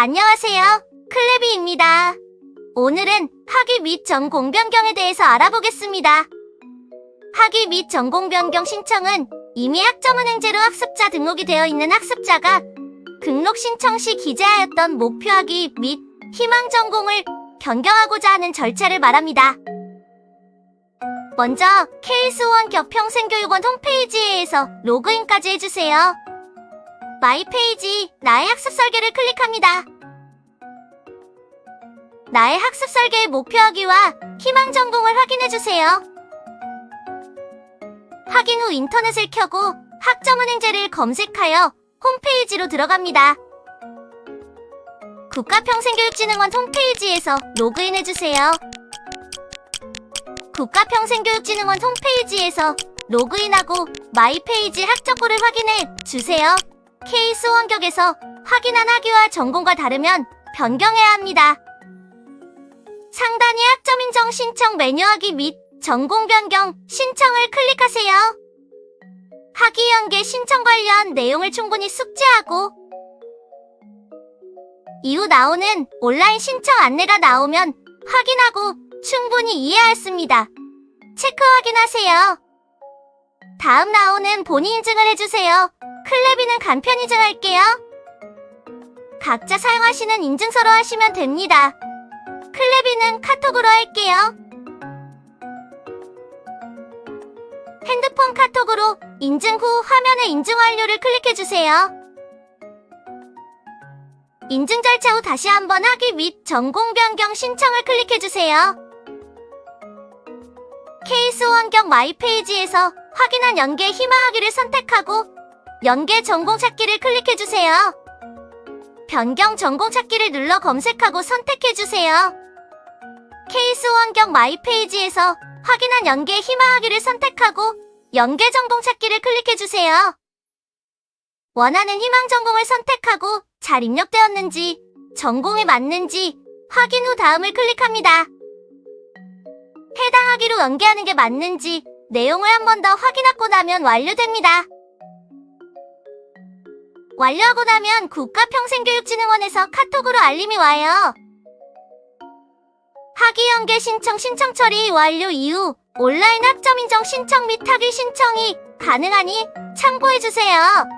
안녕하세요. 클레비입니다. 오늘은 학위 및 전공 변경에 대해서 알아보겠습니다. 학위 및 전공 변경 신청은 이미 학점은행제로 학습자 등록이 되어 있는 학습자가 등록 신청 시 기재하였던 목표 학위 및 희망 전공을 변경하고자 하는 절차를 말합니다. 먼저 K수원격 평생교육원 홈페이지에서 로그인까지 해주세요. 마이 페이지 나의 학습 설계를 클릭합니다. 나의 학습 설계의 목표 학위와 희망 전공을 확인해 주세요. 확인 후 인터넷을 켜고 학점 은행제를 검색하여 홈페이지로 들어갑니다. 국가평생교육진흥원 홈페이지에서 로그인해 주세요. 국가평생교육진흥원 홈페이지에서 로그인하고 마이 페이지 학적부를 확인해 주세요. 케이스 원격에서 확인한 학위와 전공과 다르면 변경해야 합니다. 상단의 학점 인정 신청 메뉴 학위 및 전공 변경 신청을 클릭하세요. 학위 연계 신청 관련 내용을 충분히 숙지하고 이후 나오는 온라인 신청 안내가 나오면 확인하고 충분히 이해하였습니다. 체크 확인하세요. 다음 나오는 본인 인증을 해주세요. 클레비는 간편 인증할게요. 각자 사용하시는 인증서로 하시면 됩니다. 클레비는 카톡으로 할게요. 핸드폰 카톡으로 인증 후 화면에 인증 완료를 클릭해주세요. 인증 절차 후 다시 한번 학위 및 전공 변경 신청을 클릭해주세요. 케이스 원격 마이 페이지에서 확인한 연계 희망 학위를 선택하고 연계 전공 찾기를 클릭해주세요. 변경 전공 찾기를 눌러 검색하고 선택해주세요. 케이스 원격 마이 페이지에서 확인한 연계 희망 학위를 선택하고 연계 전공 찾기를 클릭해주세요. 원하는 희망 전공을 선택하고 잘 입력되었는지, 전공에 맞는지 확인 후 다음을 클릭합니다. 해당 학위로 연계하는 게 맞는지 내용을 한 번 더 확인하고 나면 완료됩니다. 완료하고 나면 국가평생교육진흥원에서 카톡으로 알림이 와요. 학위 연계 신청 신청 처리 완료 이후 온라인 학점 인정 신청 및 학위 신청이 가능하니 참고해주세요.